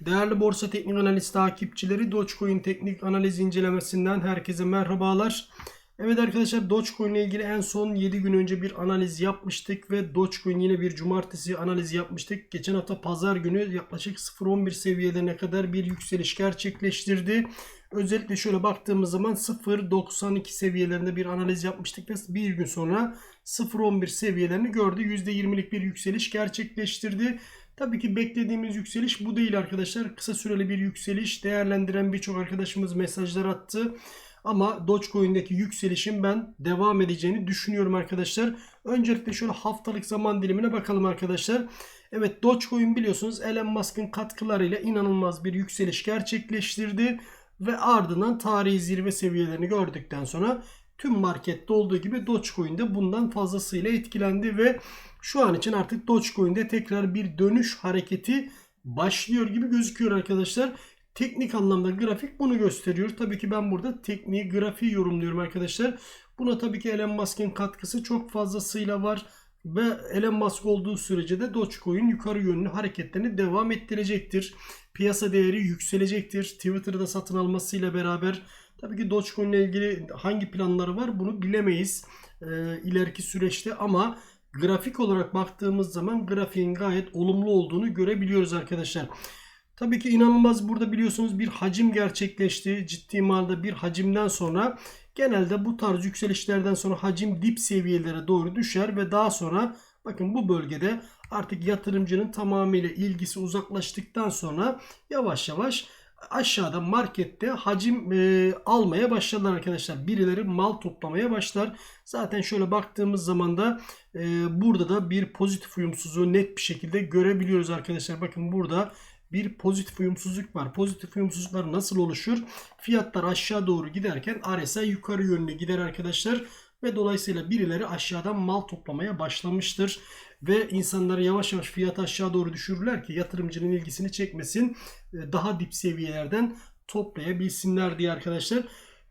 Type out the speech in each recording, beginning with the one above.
Değerli borsa teknik analiz takipçileri Dogecoin teknik analiz incelemesinden herkese merhabalar. Evet arkadaşlar Dogecoin ile ilgili en son 7 gün önce bir analiz yapmıştık ve Dogecoin yine bir cumartesi analiz yapmıştık. Geçen hafta pazar günü yaklaşık 0.11 seviyelerine kadar bir yükseliş gerçekleştirdi. Özellikle şöyle baktığımız zaman 0.92 seviyelerinde bir analiz yapmıştık ve bir gün sonra 0.11 seviyelerini gördü. %20'lik bir yükseliş gerçekleştirdi. Tabii ki beklediğimiz yükseliş bu değil arkadaşlar. Kısa süreli bir yükseliş değerlendiren birçok arkadaşımız mesajlar attı. Ama Dogecoin'deki yükselişin ben devam edeceğini düşünüyorum arkadaşlar. Öncelikle şöyle haftalık zaman dilimine bakalım arkadaşlar. Evet Dogecoin biliyorsunuz Elon Musk'ın katkılarıyla inanılmaz bir yükseliş gerçekleştirdi. Ve ardından tarihi zirve seviyelerini gördükten sonra tüm markette olduğu gibi Dogecoin de bundan fazlasıyla etkilendi ve şu an için artık Dogecoin'de tekrar bir dönüş hareketi başlıyor gibi gözüküyor arkadaşlar. Teknik anlamda grafik bunu gösteriyor. Tabii ki ben burada tekniği grafiği yorumluyorum arkadaşlar. Buna tabii ki Elon Musk'ın katkısı çok fazlasıyla var. Ve Elon Musk olduğu sürece de Dogecoin yukarı yönlü hareketlerini devam ettirecektir. Piyasa değeri yükselecektir. Twitter'da satın almasıyla beraber tabii ki Dogecoin ile ilgili hangi planları var bunu bilemeyiz e, ileriki süreçte ama grafik olarak baktığımız zaman grafiğin gayet olumlu olduğunu görebiliyoruz arkadaşlar. Tabii ki inanılmaz burada biliyorsunuz bir hacim gerçekleşti. Ciddi manada bir hacimden sonra genelde bu tarz yükselişlerden sonra hacim dip seviyelere doğru düşer ve daha sonra bakın bu bölgede artık yatırımcının tamamıyla ilgisi uzaklaştıktan sonra yavaş yavaş aşağıda markette hacim e, almaya başladılar arkadaşlar. Birileri mal toplamaya başlar. Zaten şöyle baktığımız zaman da e, burada da bir pozitif uyumsuzluğu net bir şekilde görebiliyoruz arkadaşlar. Bakın burada bir pozitif uyumsuzluk var. Pozitif uyumsuzluklar nasıl oluşur? Fiyatlar aşağı doğru giderken RSI yukarı yönlü gider arkadaşlar. Ve dolayısıyla birileri aşağıdan mal toplamaya başlamıştır. Ve insanları yavaş yavaş fiyat aşağı doğru düşürürler ki yatırımcının ilgisini çekmesin. E, daha dip seviyelerden toplayabilsinler diye arkadaşlar.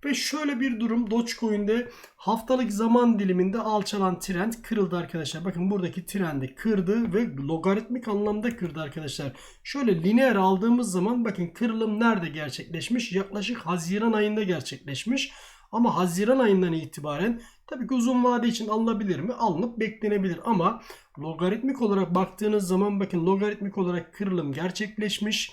Ve şöyle bir durum Dogecoin'de haftalık zaman diliminde alçalan trend kırıldı arkadaşlar. Bakın buradaki trendi kırdı ve logaritmik anlamda kırdı arkadaşlar. Şöyle lineer aldığımız zaman bakın kırılım nerede gerçekleşmiş? Yaklaşık Haziran ayında gerçekleşmiş. Ama Haziran ayından itibaren tabii ki uzun vade için alınabilir mi? Alınıp beklenebilir ama logaritmik olarak baktığınız zaman bakın logaritmik olarak kırılım gerçekleşmiş.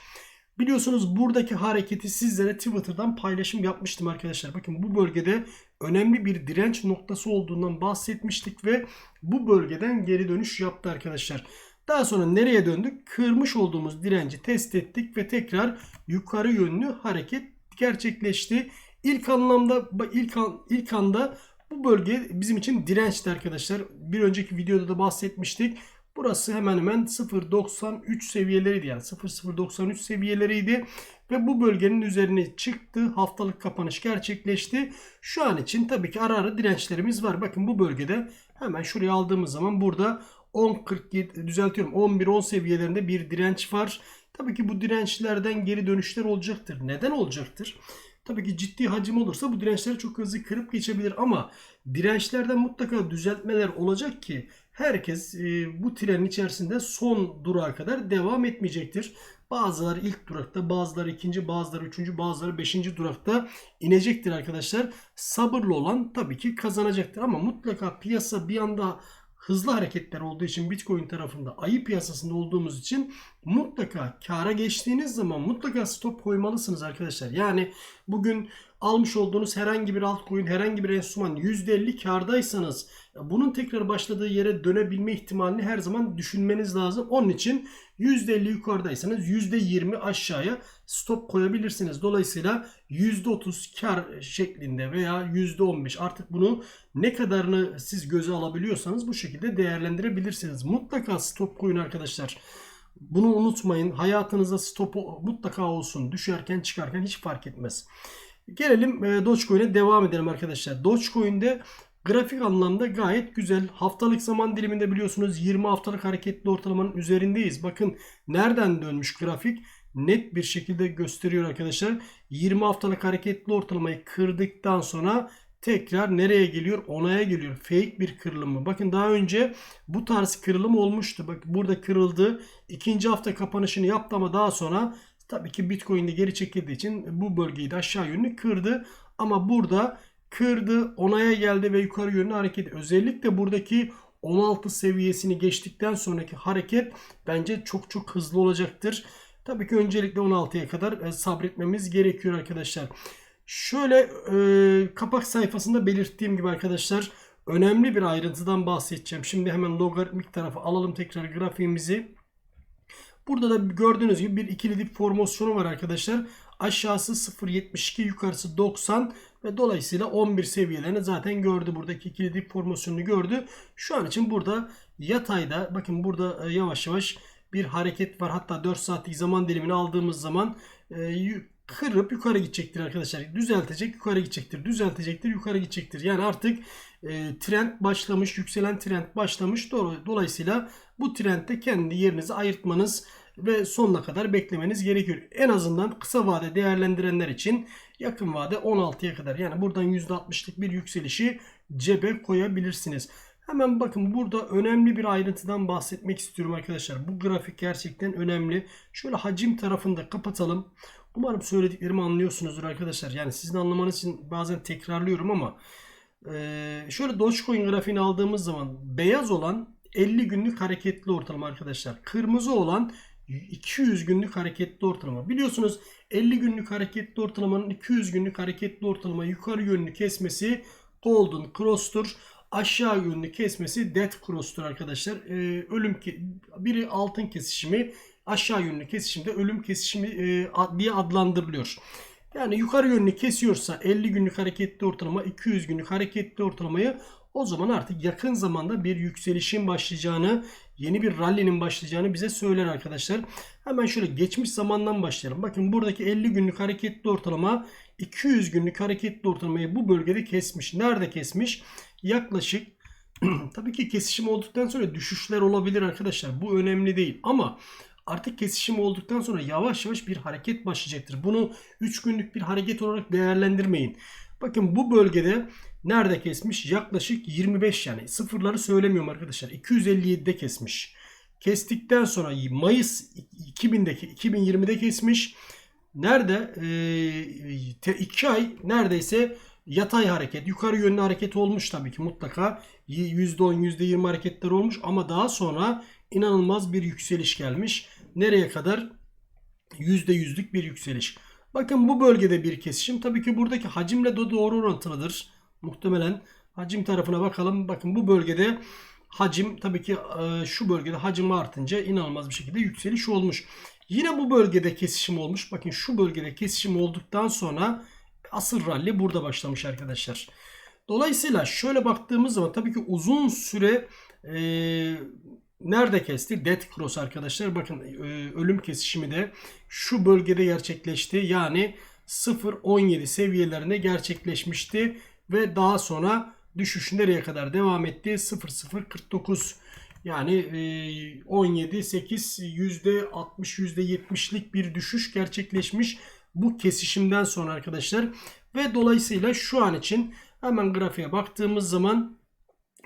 Biliyorsunuz buradaki hareketi sizlere Twitter'dan paylaşım yapmıştım arkadaşlar. Bakın bu bölgede önemli bir direnç noktası olduğundan bahsetmiştik ve bu bölgeden geri dönüş yaptı arkadaşlar. Daha sonra nereye döndük? Kırmış olduğumuz direnci test ettik ve tekrar yukarı yönlü hareket gerçekleşti. İlk anlamda ilk an, ilk anda bu bölge bizim için dirençti arkadaşlar. Bir önceki videoda da bahsetmiştik. Burası hemen hemen 0.93 seviyeleriydi yani 0.093 seviyeleriydi ve bu bölgenin üzerine çıktı. Haftalık kapanış gerçekleşti. Şu an için tabii ki ara ara dirençlerimiz var. Bakın bu bölgede hemen şuraya aldığımız zaman burada 10.47 düzeltiyorum 11-10 seviyelerinde bir direnç var. Tabii ki bu dirençlerden geri dönüşler olacaktır. Neden olacaktır? Tabii ki ciddi hacim olursa bu dirençleri çok hızlı kırıp geçebilir ama dirençlerden mutlaka düzeltmeler olacak ki herkes e, bu trenin içerisinde son durağa kadar devam etmeyecektir. Bazıları ilk durakta, bazıları ikinci, bazıları üçüncü, bazıları beşinci durakta inecektir arkadaşlar. Sabırlı olan tabii ki kazanacaktır ama mutlaka piyasa bir anda hızlı hareketler olduğu için Bitcoin tarafında ayı piyasasında olduğumuz için mutlaka kara geçtiğiniz zaman mutlaka stop koymalısınız arkadaşlar. Yani bugün almış olduğunuz herhangi bir altcoin, herhangi bir enstrüman %50 kardaysanız bunun tekrar başladığı yere dönebilme ihtimalini her zaman düşünmeniz lazım. Onun için %50 yukarıdaysanız %20 aşağıya stop koyabilirsiniz. Dolayısıyla %30 kar şeklinde veya %15 artık bunu ne kadarını siz göze alabiliyorsanız bu şekilde değerlendirebilirsiniz. Mutlaka stop koyun arkadaşlar. Bunu unutmayın. Hayatınızda stop mutlaka olsun. Düşerken çıkarken hiç fark etmez. Gelelim e, Dogecoin'e devam edelim arkadaşlar. Dogecoin'de grafik anlamda gayet güzel. Haftalık zaman diliminde biliyorsunuz 20 haftalık hareketli ortalamanın üzerindeyiz. Bakın nereden dönmüş grafik? Net bir şekilde gösteriyor arkadaşlar. 20 haftalık hareketli ortalamayı kırdıktan sonra tekrar nereye geliyor? Onaya geliyor. Fake bir kırılım mı? Bakın daha önce bu tarz kırılım olmuştu. Bak burada kırıldı. İkinci hafta kapanışını yaptı ama daha sonra Tabii ki Bitcoin'de geri çekildiği için bu bölgeyi de aşağı yönlü kırdı. Ama burada kırdı, onaya geldi ve yukarı yönlü hareket. Özellikle buradaki 16 seviyesini geçtikten sonraki hareket bence çok çok hızlı olacaktır. Tabii ki öncelikle 16'ya kadar e, sabretmemiz gerekiyor arkadaşlar. Şöyle e, kapak sayfasında belirttiğim gibi arkadaşlar önemli bir ayrıntıdan bahsedeceğim. Şimdi hemen logaritmik tarafı alalım tekrar grafiğimizi. Burada da gördüğünüz gibi bir ikili dip formasyonu var arkadaşlar. Aşağısı 0.72 yukarısı 90 ve dolayısıyla 11 seviyelerini zaten gördü. Buradaki ikili dip formasyonunu gördü. Şu an için burada yatayda bakın burada e, yavaş yavaş bir hareket var. Hatta 4 saatlik zaman dilimini aldığımız zaman e, kırıp yukarı gidecektir arkadaşlar. Düzeltecek yukarı gidecektir. Düzeltecektir yukarı gidecektir. Yani artık e, trend başlamış. Yükselen trend başlamış. Dolayısıyla bu trendde kendi yerinizi ayırtmanız ve sonuna kadar beklemeniz gerekiyor. En azından kısa vade değerlendirenler için yakın vade 16'ya kadar yani buradan %60'lık bir yükselişi cebe koyabilirsiniz. Hemen bakın burada önemli bir ayrıntıdan bahsetmek istiyorum arkadaşlar. Bu grafik gerçekten önemli. Şöyle hacim tarafını da kapatalım. Umarım söylediklerimi anlıyorsunuzdur arkadaşlar. Yani sizin anlamanız için bazen tekrarlıyorum ama şöyle Dogecoin grafiğini aldığımız zaman beyaz olan 50 günlük hareketli ortalama arkadaşlar. Kırmızı olan 200 günlük hareketli ortalama. Biliyorsunuz 50 günlük hareketli ortalamanın 200 günlük hareketli ortalama yukarı yönlü kesmesi Golden Cross'tur. Aşağı yönlü kesmesi Death Cross'tur arkadaşlar. Ee, ölüm biri altın kesişimi, aşağı yönlü kesişimde ölüm kesişimi e, diye adlandırılıyor. Yani yukarı yönlü kesiyorsa 50 günlük hareketli ortalama 200 günlük hareketli ortalamayı o zaman artık yakın zamanda bir yükselişin başlayacağını, yeni bir rally'nin başlayacağını bize söyler arkadaşlar. Hemen şöyle geçmiş zamandan başlayalım. Bakın buradaki 50 günlük hareketli ortalama 200 günlük hareketli ortalamayı bu bölgede kesmiş. Nerede kesmiş? Yaklaşık tabii ki kesişim olduktan sonra düşüşler olabilir arkadaşlar. Bu önemli değil ama artık kesişim olduktan sonra yavaş yavaş bir hareket başlayacaktır. Bunu 3 günlük bir hareket olarak değerlendirmeyin. Bakın bu bölgede nerede kesmiş? Yaklaşık 25 yani sıfırları söylemiyorum arkadaşlar. 257'de kesmiş. Kestikten sonra Mayıs 2000'deki 2020'de kesmiş. Nerede? 2 ee, ay neredeyse yatay hareket, yukarı yönlü hareket olmuş tabii ki mutlaka. %10, %20 hareketler olmuş ama daha sonra inanılmaz bir yükseliş gelmiş. Nereye kadar? %100'lük bir yükseliş. Bakın bu bölgede bir kesişim. Tabii ki buradaki hacimle de doğru orantılıdır. Muhtemelen hacim tarafına bakalım. Bakın bu bölgede hacim tabii ki e, şu bölgede hacim artınca inanılmaz bir şekilde yükseliş olmuş. Yine bu bölgede kesişim olmuş. Bakın şu bölgede kesişim olduktan sonra asıl rally burada başlamış arkadaşlar. Dolayısıyla şöyle baktığımız zaman tabii ki uzun süre e, nerede kesti? Death Cross arkadaşlar. Bakın e, ölüm kesişimi de şu bölgede gerçekleşti. Yani 0.17 seviyelerinde gerçekleşmişti ve daha sonra düşüş nereye kadar devam etti? 0.049 yani 17 8 yüzde 60 yüzde 70'lik bir düşüş gerçekleşmiş bu kesişimden sonra arkadaşlar ve dolayısıyla şu an için hemen grafiğe baktığımız zaman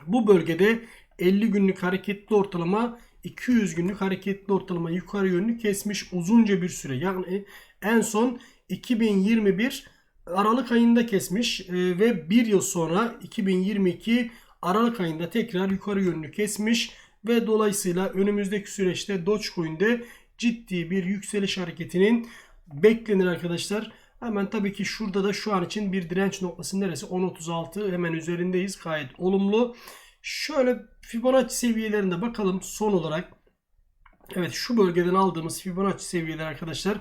bu bölgede 50 günlük hareketli ortalama 200 günlük hareketli ortalama yukarı yönlü kesmiş uzunca bir süre. Yani en son 2021 Aralık ayında kesmiş e, ve bir yıl sonra 2022 Aralık ayında tekrar yukarı yönlü kesmiş ve dolayısıyla önümüzdeki süreçte Dogecoin'de ciddi bir yükseliş hareketinin beklenir arkadaşlar. Hemen tabii ki şurada da şu an için bir direnç noktası neresi? 10.36 hemen üzerindeyiz. Gayet olumlu. Şöyle Fibonacci seviyelerinde bakalım son olarak. Evet şu bölgeden aldığımız Fibonacci seviyeleri arkadaşlar.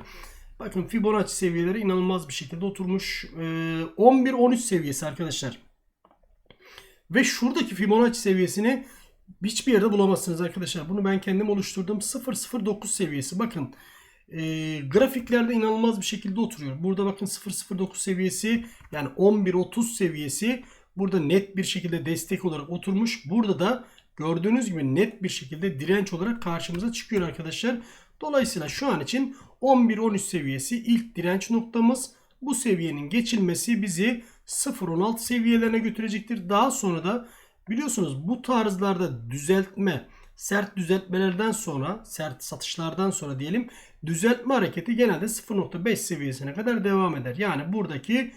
Bakın Fibonacci seviyeleri inanılmaz bir şekilde oturmuş. 11-13 ee, seviyesi arkadaşlar. Ve şuradaki Fibonacci seviyesini hiçbir yerde bulamazsınız arkadaşlar. Bunu ben kendim oluşturdum. 009 seviyesi. Bakın e, grafiklerde inanılmaz bir şekilde oturuyor. Burada bakın 009 seviyesi yani 11.30 seviyesi burada net bir şekilde destek olarak oturmuş. Burada da gördüğünüz gibi net bir şekilde direnç olarak karşımıza çıkıyor arkadaşlar. Dolayısıyla şu an için 11-13 seviyesi ilk direnç noktamız. Bu seviyenin geçilmesi bizi 0-16 seviyelerine götürecektir. Daha sonra da biliyorsunuz bu tarzlarda düzeltme sert düzeltmelerden sonra, sert satışlardan sonra diyelim düzeltme hareketi genelde 0.5 seviyesine kadar devam eder. Yani buradaki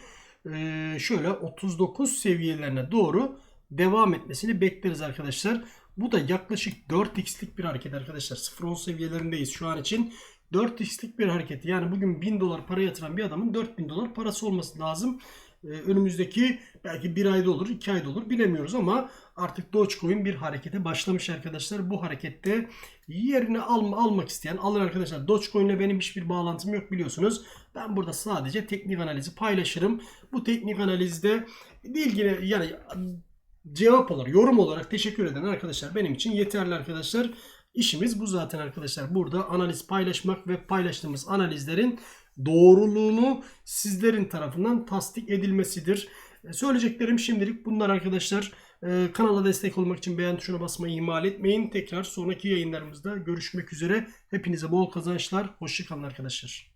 şöyle 39 seviyelerine doğru devam etmesini bekleriz arkadaşlar. Bu da yaklaşık 4x'lik bir hareket arkadaşlar. 0.10 seviyelerindeyiz şu an için. 4x'lik bir hareket. Yani bugün 1000 dolar para yatıran bir adamın 4000 dolar parası olması lazım. Ee, önümüzdeki belki bir ayda olur, iki ayda olur bilemiyoruz ama artık Dogecoin bir harekete başlamış arkadaşlar. Bu harekette yerini alma, almak isteyen alır arkadaşlar. Dogecoin ile benim hiçbir bağlantım yok biliyorsunuz. Ben burada sadece teknik analizi paylaşırım. Bu teknik analizde ilgili yani cevap olarak, yorum olarak teşekkür eden arkadaşlar benim için yeterli arkadaşlar. İşimiz bu zaten arkadaşlar. Burada analiz paylaşmak ve paylaştığımız analizlerin doğruluğunu sizlerin tarafından tasdik edilmesidir. E, Söyleyeceklerim şimdilik bunlar arkadaşlar. E, Kanala destek olmak için beğen tuşuna basmayı ihmal etmeyin. Tekrar sonraki yayınlarımızda görüşmek üzere. Hepinize bol kazançlar. Hoşçakalın arkadaşlar.